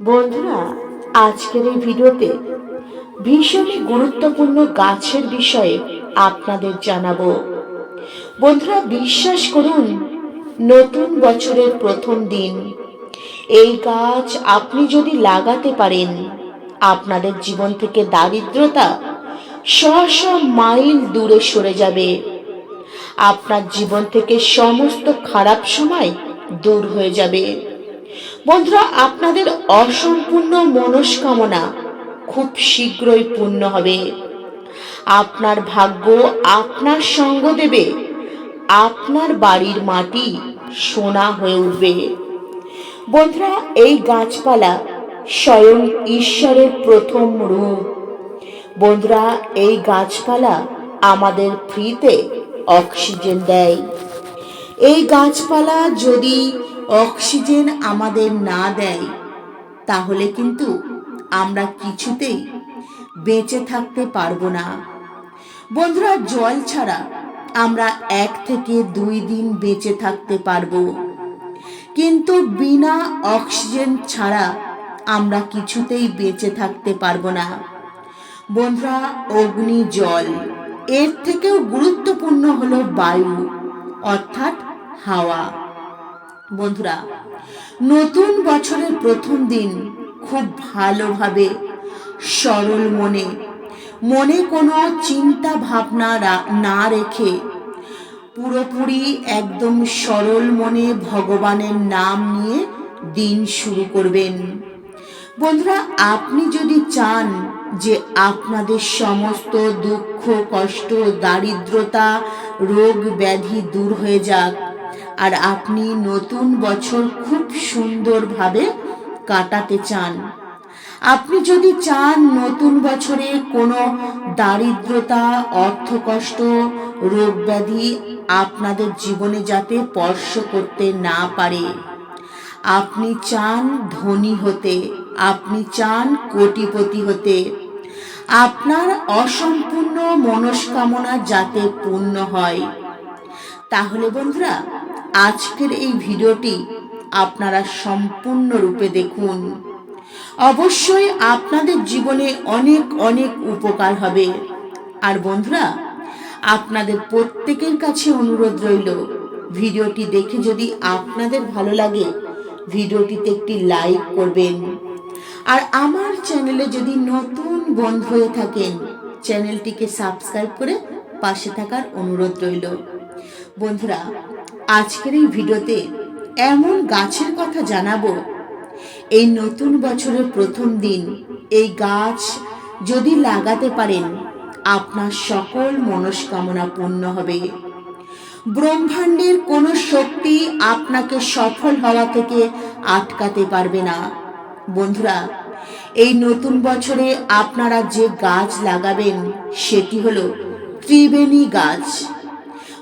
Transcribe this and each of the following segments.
বন্ধুরা, আজকের এই ভিডিওতে ভীষণই গুরুত্বপূর্ণ গাছের বিষয়ে আপনাদের জানাব। বন্ধুরা, বিশ্বাস করুন, নতুন বছরের প্রথম দিন। এই গাছ আপনি যদি লাগাতে পারেন, আপনাদের জীবন থেকে দারিদ্রতা শ মাইল দূরে সরে যাবে। আপনার জীবন থেকে সমস্ত খারাপ সময় দূর হয়ে যাবে। বন্ধুরা, আপনাদের অসম্পূর্ণ মনস্কামনা খুব শীঘ্রই পূর্ণ হবে। আপনার ভাগ্য আপনার সঙ্গ দেবে। আপনার বাড়ির মাটি সোনা হয়ে উঠবে। বন্ধুরা, এই গাছপালা স্বয়ং ঈশ্বরের প্রথম রূপ। বন্ধুরা, এই গাছপালা আমাদের ফ্রিতে অক্সিজেন দেয়। এই গাছপালা যদি অক্সিজেন আমাদের না দেয়, তাহলে কিন্তু আমরা কিছুতেই বেঁচে থাকতে পারব না। বন্ধুরা, জল ছাড়া আমরা এক থেকে দুই দিন বেঁচে থাকতে পারব। কিন্তু বিনা অক্সিজেন ছাড়া আমরা কিছুতেই বেঁচে থাকতে পারব না। বন্ধুরা, অগ্নি জল, এর থেকেও গুরুত্বপূর্ণ হলো বায়ু, অর্থাৎ হাওয়া। বন্ধুরা, নতুন বছরের প্রথম দিন খুব ভালোভাবে সরল মনে মনে কোনো চিন্তা ভাবনা না রেখে পুরোপুরি একদম সরল মনে ভগবানের নাম নিয়ে দিন শুরু করবেন। বন্ধুরা, আপনি যদি চান যে আপনাদের সমস্ত দুঃখ, কষ্ট, দারিদ্রতা, রোগ ব্যাধি দূর হয়ে যাক আর আপনি নতুন বছর খুব সুন্দরভাবে কাটাতে চান। আপনি যদি চান নতুন বছরে কোনো দারিদ্রতা অর্থকষ্ট রোগ ব্যাধি আপনাদের জীবনে যাতে স্পর্শ করতে না পারে, আপনি চান ধনী হতে, আপনি চান কোটিপতি হতে, আপনার অসম্পূর্ণ মনস্কামনা যাতে পূর্ণ হয়। তাহলে বন্ধুরা আজকের এই ভিডিওটি আপনারা সম্পূর্ণরূপে দেখুন। অবশ্যই আপনাদের জীবনে অনেক অনেক উপকার হবে। আর বন্ধুরা, আপনাদের প্রত্যেকের কাছে অনুরোধ রইল, ভিডিওটি দেখে যদি আপনাদের ভালো লাগে, ভিডিওটিতে একটি লাইক করবেন। আর আমার চ্যানেলে যদি নতুন বন্ধু হয়ে থাকেন, চ্যানেলটিকে সাবস্ক্রাইব করে পাশে থাকার অনুরোধ রইল। বন্ধুরা আজকের এই ভিডিওতে এমন গাছের কথা জানাব। এই নতুন বছরের প্রথম দিন এই গাছ যদি লাগাতে পারেন, আপনার সকল মনস্কামনা পূর্ণ হবে। ব্রহ্মাণ্ডের কোনো শক্তি আপনাকে সফল হওয়া থেকে আটকাতে পারবে না। বন্ধুরা, এই নতুন বছরে আপনারা যে গাছ লাগাবেন, সেটি হলো ত্রিবেণী গাছ।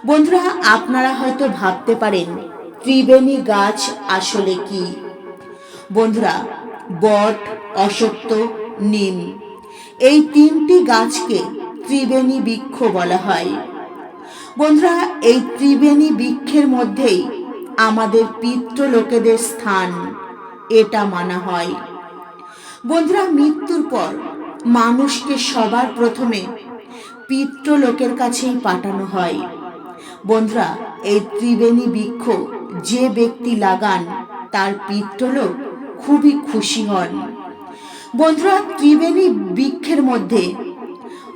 বন্ধুরা, আপনারা হয়তো ভাবতে পারেন, ত্রিবেণী গাছ আসলে কি? বন্ধুরা, বট অশ্বত্থ নিম, এই তিনটি গাছকে ত্রিবেণী বৃক্ষ বলা হয়। বন্ধুরা, এই ত্রিবেণী বৃক্ষের মধ্যেই আমাদের পিতৃলোকেদের স্থান, এটা মানা হয়। বন্ধুরা, মৃত্যুর পর মানুষকে সবার প্রথমে পিতৃলোকের কাছেই পাঠানো হয়। বন্ধুরা, এই ত্রিবেণী বৃক্ষ যে ব্যক্তি লাগান, তার পিতৃলোক খুবই খুশি হন। বন্ধুরা, ত্রিবেণী বৃক্ষের মধ্যে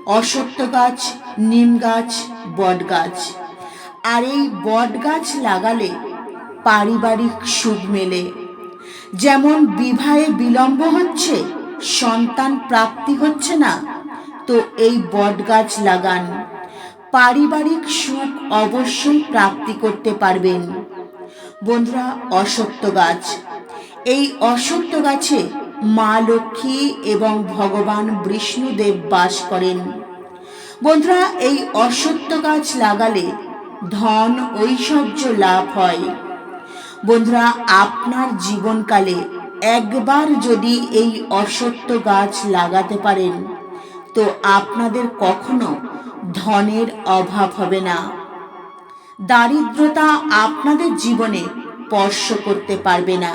অশ্বত্থ গাছ, নিম গাছ, বট গাছ, আর এই বট গাছ লাগালে পারিবারিক সুখ মেলে। যেমন বিবাহে বিলম্ব হচ্ছে, সন্তান প্রাপ্তি হচ্ছে না, তো এই বট গাছ লাগান। পারিবারিক সুখ অবশ্যই প্রাপ্তি করতে পারবেন। বন্ধুরা, অসত্য গাছ। এই অসত্য গাছে মা লক্ষ্মী এবং ভগবান বিষ্ণুদেব বাস করেন। বন্ধুরা, এই অসত্য গাছ লাগালে ধন ঐশ্বর্য লাভ হয়। বন্ধুরা, আপনার জীবনকালে একবার যদি এই অসত্য গাছ লাগাতে পারেন, তো আপনাদের কখনো ধনের অভাব হবে না। দারিদ্রতা আপনাদের জীবনে স্পর্শ করতে পারবে না।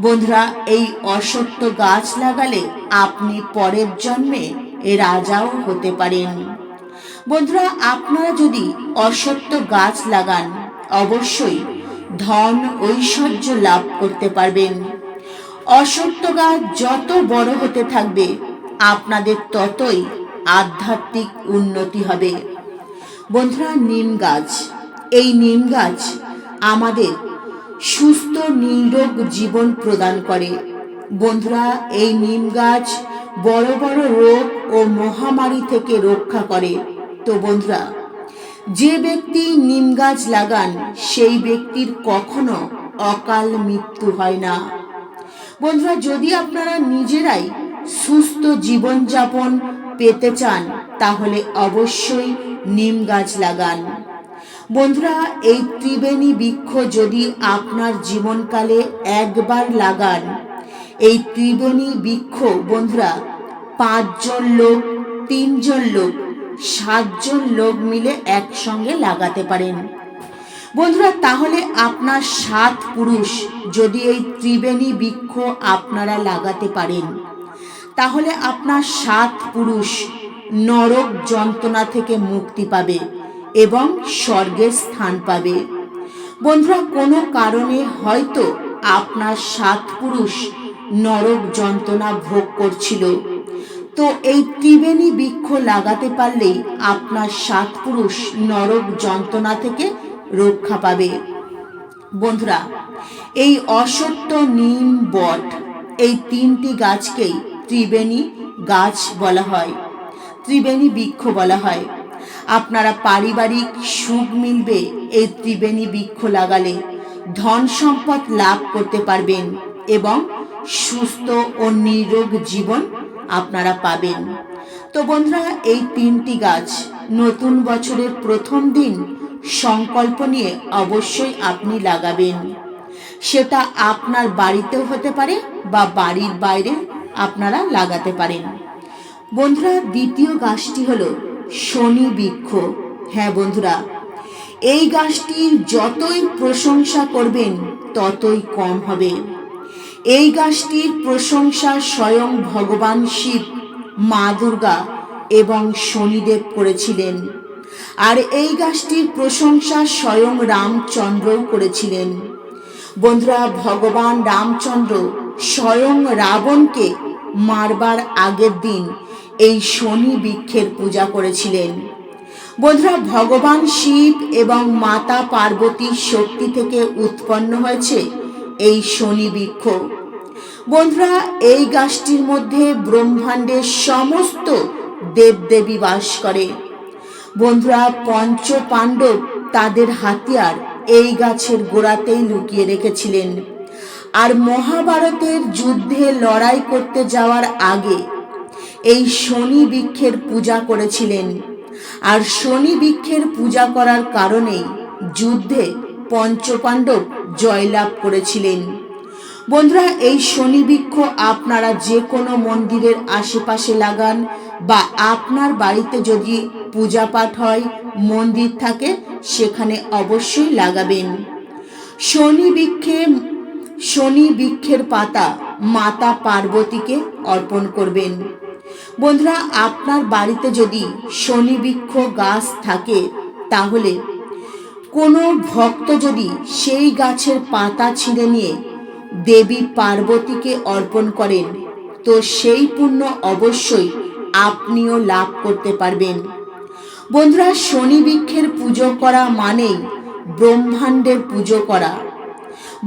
বন্ধুরা, এই অসত্য গাছ লাগালে আপনি পরের জন্মে রাজাও হতে পারেন। বন্ধুরা, আপনারা যদি অসত্য গাছ লাগান, অবশ্যই ধন ঐশ্বর্য লাভ করতে পারবেন। অসত্য গাছ যত বড় হতে থাকবে, আপনাদের ততই আধ্যাত্মিক উন্নতি হবে। বন্ধুরা, নিম গাছ। এই নিম গাছ আমাদের সুস্থ, নিরোগ জীবন প্রদান করে। বন্ধুরা, এই নিম গাছ বড় বড় রোগ ও মহামারী থেকে রক্ষা করে। তো বন্ধুরা, যে ব্যক্তি নিম গাছ লাগান, সেই ব্যক্তির কখনো অকাল মৃত্যু হয় না। বন্ধুরা, যদি আপনারা নিজেরাই সুস্থ জীবনযাপন পেতে চান, তাহলে অবশ্যই নিম গাছ লাগান। বন্ধুরা, এই ত্রিবেণী বৃক্ষ যদি আপনার জীবনকালে একবার লাগান, এই ত্রিবেণী বৃক্ষ, বন্ধুরা, পাঁচজন লোক, তিনজন লোক, সাতজন লোক মিলে একসঙ্গে লাগাতে পারেন। বন্ধুরা, তাহলে আপনার সাত পুরুষ যদি এই ত্রিবেণী বৃক্ষ আপনারা লাগাতে পারেন। তাহলে আপনার সাত পুরুষ নরক যন্ত্রণা থেকে মুক্তি পাবে এবং স্বর্গের স্থান পাবে। বন্ধুরা, কোনো কারণে হয়তো আপনার সাত পুরুষ নরক যন্ত্রণা ভোগ করছিল। তো এই ত্রিবেণী বৃক্ষ লাগাতে পারলেই আপনার সাত পুরুষ নরক যন্ত্রণা থেকে রক্ষা পাবে। বন্ধুরা, এই অসত্য নিম বট, এই তিনটি গাছকেই ত্রিবেণী গাছ বলা হয়। ত্রিবেণী বৃক্ষ বলা হয়। আপনারা পারিবারিক সুখ মিলবে এই ত্রিবেণী বৃক্ষ লাগালে। ধন সম্পদ লাভ করতে পারবেন এবং সুস্থ ও নিরোগ জীবন আপনারা পাবেন। তো বন্ধুরা, এই তিনটি গাছ নতুন বছরের প্রথম দিন সংকল্প নিয়ে অবশ্যই আপনি লাগাবেন। সেটা আপনার বাড়িতেও হতে পারে বা বাড়ির বাইরে আপনারা লাগাতে পারেন। বন্ধুরা, দ্বিতীয় গাছটি হলো শনি বৃক্ষ। হ্যাঁ বন্ধুরা, এই গাছটির যতই প্রশংসা করবেন, ততই কম হবে। এই গাছটির প্রশংসা স্বয়ং ভগবান শিব, মা দুর্গা এবং শনিদেব করেছিলেন। আর এই গাছটির প্রশংসা স্বয়ং রামচন্দ্রও করেছিলেন। বন্ধুরা, ভগবান রামচন্দ্র স্বয়ং রাবণকে মারবার আগের দিন এই শনি বৃক্ষের পূজা করেছিলেন। বন্ধুরা, ভগবান শিব এবং মাতা পার্বতীর শক্তি থেকে উৎপন্ন হয়েছে এই শনি বৃক্ষ। বন্ধুরা, এই গাছটির মধ্যে ব্রহ্মাণ্ডের সমস্ত দেবদেবী বাস করে। বন্ধুরা পঞ্চ পাণ্ডব তাদের হাতিয়ার এই গাছের গোড়াতেই লুকিয়ে রেখেছিলেন। আর মহাভারতের যুদ্ধে লড়াই করতে যাওয়ার আগে এই শনি বৃক্ষের পূজা করেছিলেন। আর শনি বৃক্ষের পূজা করার কারণেই যুদ্ধে পঞ্চপাণ্ডব জয়লাভ করেছিলেন। বন্ধুরা, এই শনি বৃক্ষ আপনারা যে কোনো মন্দিরের আশেপাশে লাগান বা আপনার বাড়িতে যদি পূজা পাঠ হয়, মন্দির থাকে, সেখানে অবশ্যই লাগাবেন। শনি বৃক্ষে শনি বৃক্ষের পাতা মাতা পার্বতীকে অর্পণ করবেন। বন্ধুরা, আপনার বাড়িতে যদি শনি বৃক্ষ গাছ থাকে, তাহলে কোনো ভক্ত যদি সেই গাছের পাতা ছিঁড়ে নিয়ে দেবী পার্বতীকে অর্পণ করেন, তো সেই পুণ্য অবশ্যই আপনিও লাভ করতে পারবেন। বন্ধুরা, শনি বৃক্ষের পুজো করা মানেই ব্রহ্মাণ্ডের পুজো করা।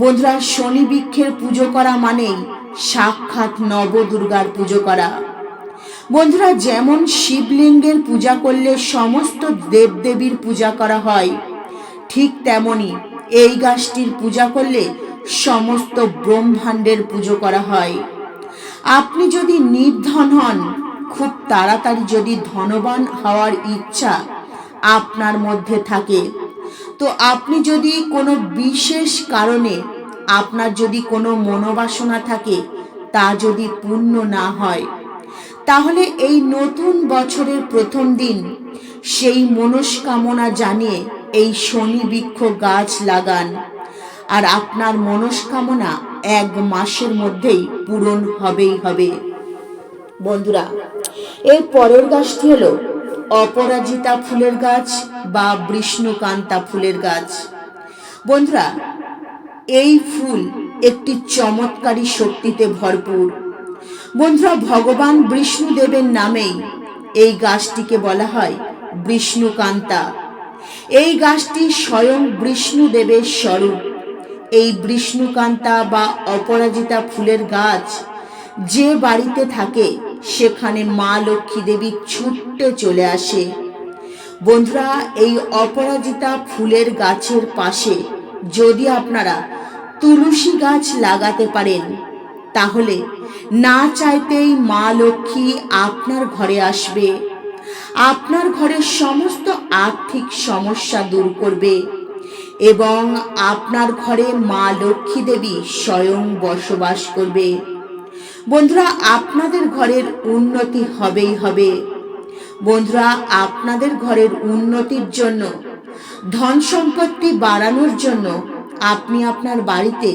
বন্ধুরা, শনি বৃক্ষের পুজো করা মানেই সাক্ষাৎ নবদুর্গার পুজো করা। বন্ধুরা, যেমন শিবলিঙ্গের পূজা করলে সমস্ত দেবদেবীর পূজা করা হয়, ঠিক তেমনি এই গাছটির পূজা করলে সমস্ত ব্রহ্মাণ্ডের পুজো করা হয়। আপনি যদি নির্ধন হন, খুব তাড়াতাড়ি যদি ধনবান হওয়ার ইচ্ছা আপনার মধ্যে থাকে তো আপনি যদি কোনো বিশেষ কারণে আপনার যদি কোনো মনোবাসনা থাকে, তা যদি পূর্ণ না হয়, তাহলে এই নতুন বছরের প্রথম দিন সেই মনস্কামনা জানিয়ে এই শনি বৃক্ষ গাছ লাগান। আর আপনার মনস্কামনা এক মাসের মধ্যেই পূরণ হবেই হবে। বন্ধুরা, এর পরের গাছটি হলো অপরাজিতা ফুলের গাছ বা বিষ্ণুকান্তা ফুলের গাছ। বন্ধুরা, এই ফুল একটি চমৎকারী শক্তিতে ভরপুর। বন্ধুরা, ভগবান বিষ্ণুদেবের নামেই এই গাছটিকে বলা হয় বিষ্ণুকান্তা। এই গাছটি স্বয়ং বিষ্ণুদেবের স্বরূপ। এই বিষ্ণুকান্তা বা অপরাজিতা ফুলের গাছ যে বাড়িতে থাকে সেখানে মা লক্ষ্মী দেবী ছুটতে চলে আসে। বন্ধুরা, এই অপরাজিতা ফুলের গাছের পাশে যদি আপনারা তুলসী গাছ লাগাতে পারেন, তাহলে না চাইতেই মা লক্ষ্মী আপনার ঘরে আসবে। আপনার ঘরের সমস্ত আর্থিক সমস্যা দূর করবে এবং আপনার ঘরে মা লক্ষ্মী দেবী স্বয়ং বসবাস করবে। বন্ধুরা, আপনাদের ঘরের উন্নতি হবেই হবে। বন্ধুরা, আপনাদের ঘরের উন্নতির জন্য, ধন সম্পত্তি বাড়ানোর জন্য আপনি আপনার বাড়িতে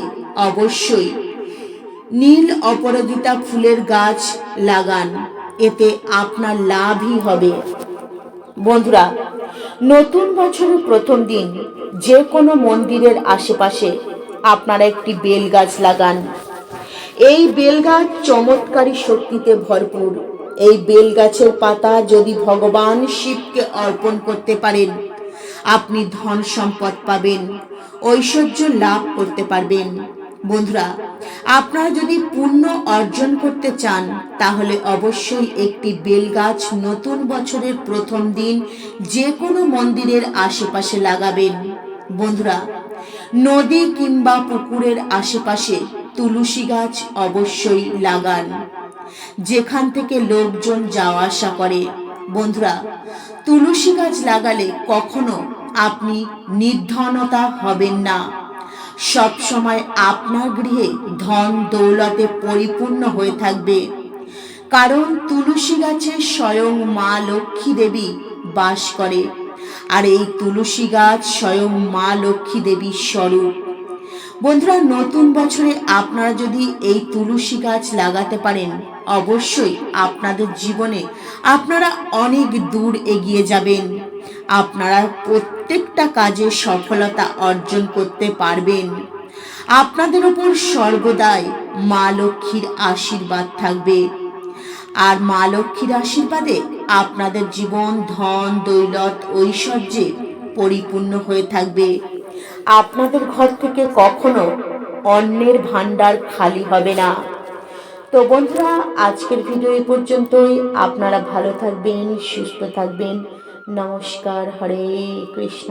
অবশ্যই নীল অপরাজিতা ফুলের গাছ লাগান। এতে আপনার লাভই হবে। বন্ধুরা, নতুন বছরের প্রথম দিন যে কোনো মন্দিরের আশেপাশে আপনারা একটি বেল গাছ লাগান। এই বেল গাছ চমৎকারী শক্তিতে ভরপুর। এই বেল গাছের পাতা যদি ভগবান শিবকে অর্পণ করতে পারেন, আপনি ধন সম্পদ পাবেন, ঐশ্বর্য লাভ করতে পারবেন। বন্ধুরা, আপনারা যদি পুণ্য অর্জন করতে চান, তাহলে অবশ্যই একটি বেল গাছ নতুন বছরের প্রথম দিন যে কোনো মন্দিরের আশেপাশে লাগাবেন। বন্ধুরা, নদী কিংবা পুকুরের আশেপাশে তুলসী গাছ অবশ্যই লাগান। যেখান থেকে লোকজন যাওয়া আসা করে। বন্ধুরা, তুলসী গাছ লাগালে কখনো আপনি নির্ধনতা হবেন না। সব সময় আপনার গৃহে ধন দৌলতে পরিপূর্ণ হয়ে থাকবে। কারণ তুলসী গাছে স্বয়ং মা লক্ষ্মী দেবী বাস করে। আর এই তুলসী গাছ স্বয়ং মা লক্ষ্মী দেবীর স্বরূপ। বন্ধুরা, নতুন বছরে আপনারা যদি এই তুলসী গাছ লাগাতে পারেন, অবশ্যই আপনাদের জীবনে আপনারা অনেক দূর এগিয়ে যাবেন। আপনারা প্রত্যেকটা কাজে সফলতা অর্জন করতে পারবেন। আপনাদের ওপর সর্বদাই মা লক্ষ্মীর আশীর্বাদ থাকবে। আর মা লক্ষ্মীর আশীর্বাদে আপনাদের জীবন, ধন, দৈলত, ঐশ্বর্যে পরিপূর্ণ হয়ে থাকবে। আপনাদের ঘর থেকে কখনো অন্যের ভান্ডার খালি হবে না। তো বন্ধুরা, আজকের ভিডিও এই পর্যন্তই। আপনারা ভালো থাকবেন, সুস্থ থাকবেন। নমস্কার, হরে কৃষ্ণ।